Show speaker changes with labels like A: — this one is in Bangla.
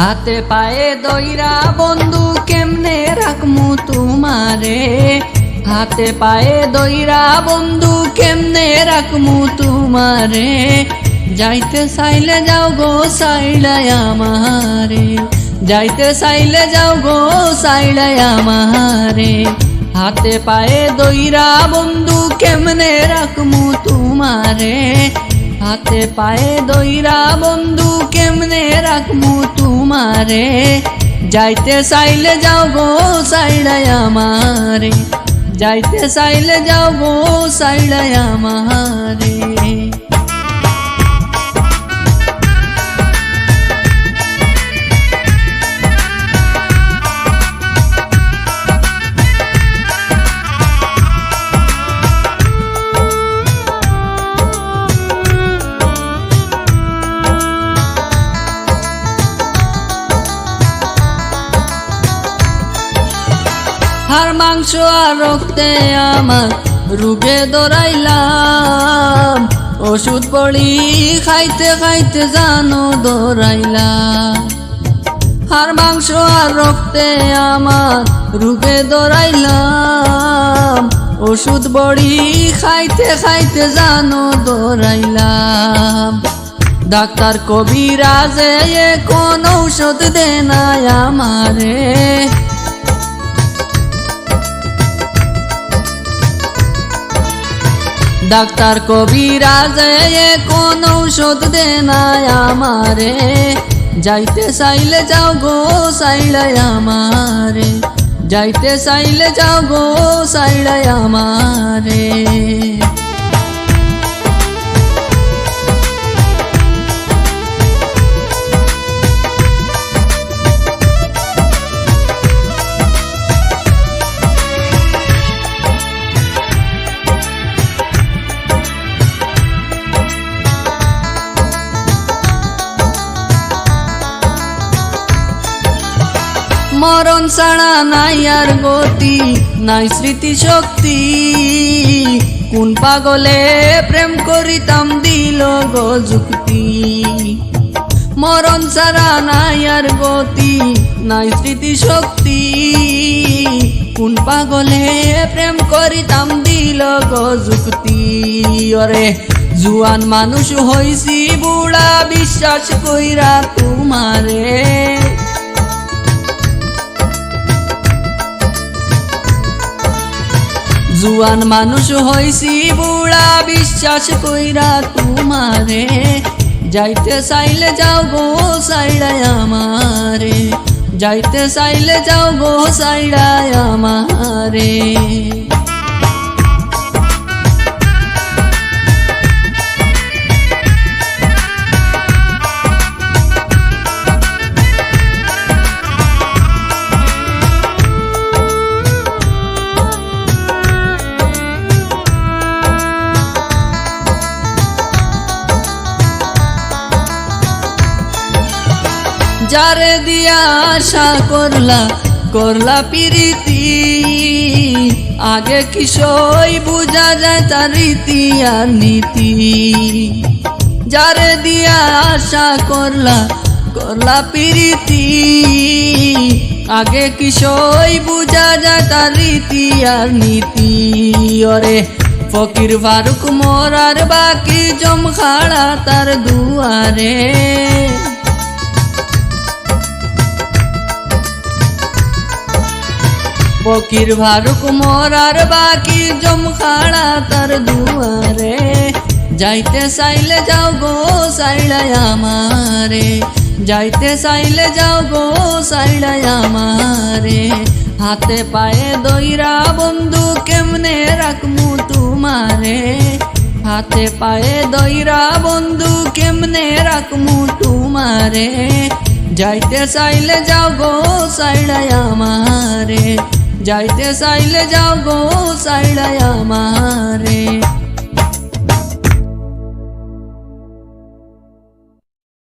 A: হাতে পায়ে দইরা, বন্ধু কেমনে রাখমু তোমারে? হাতে পায়ে দইরা, বন্ধু কেমনে রাখমু তোমারে? যাইতে চাইলে যাও গো সাইলাই আমারে। যাইতে চাইলে যাও গো সাইলাই আমারে। হাতে পায়ে দইরা, বন্ধু কেমনে রাখমু তোমারে? হাতে পায়ে দইরা, বন্ধু, কেমনে রাখমু তোমারে? যাইতে চাইলে যাও গো সাইড়াই আমারে। যাইতে চাইলে যাও গো সাইড়াই আমারে। হার মাংস আর রক্তে আমার রুগে দৌড়াইলাম। ওষুধ পড়ি খাইতে খাইতে জানো দৌড়াইলাম। হার মাংস আর রক্তে আমার রুগে দৌড়াইলাম। ওষুধ বড়ি খাইতে খাইতে জানো দৌড়াইলাম। ডাক্তার কবিরাজে কোন ঔষধ দে নাই আমারে। ডাক্তার কবিরাজে কোন ঔষধ দে নাই আমারে। যাইতে চাইলে যাও গো সাইলাই আমারে। যাইতে চাইলে যাও গো সাইলাই আমারে। মরণ ছাড়া নাই আর গতি, নাই স্মৃতি শক্তি কোন পাগলে প্রেম করিতাম দিল গো যুক্তি। মরণ ছাড়া নাই আর গতি, নাই স্মৃতি শক্তি কোন পাগলে প্রেম করিতাম দিল গো যুক্তি। অরে জুয়ান মানুষ হইছি বুড়া, বিশ্বাস কইরা তোমারে। জুয়ান মানুষ হইছি বুড়া, বিশ্বাস কইরা তোমারে। যাইতে চাইলে যাও গো সাইড়ায় আমারে। যাইতে চাইলে যাও গো সাইড়ায় আমারে। যারে দিয়া আশা করলা করলা পিরিতি। আগে কিশোই বুঝা যায় তার রীতি আর নীতি। যারে দিয়া আশা করলা করলা পিরিতি। আগে কিশোই বুঝা যায় তার রীতি আর নীতি। ওরে ফকির ফারুক মোরার বাকি জমখাড়া তার দুয়ারে। ফকির ভারুক মোরার বাকি জমখাড়া তার দুয়ারে। যাইতে চাইলে যাও গো সাইড়াই আমারে। যাইতে চাইলে যাও গো সাইড়াই আমারে। হাতে পায়ে দইরা বন্ধু কেমনে রাখমু তোমারে? হাতে পায়ে দইরা বন্ধু কেমনে রাখমু তোমারে? যাইতে চাইলে যাও গো সাইড়াই আমারে। যাইতে চাইলে যাও গো সাইডায় আমারে।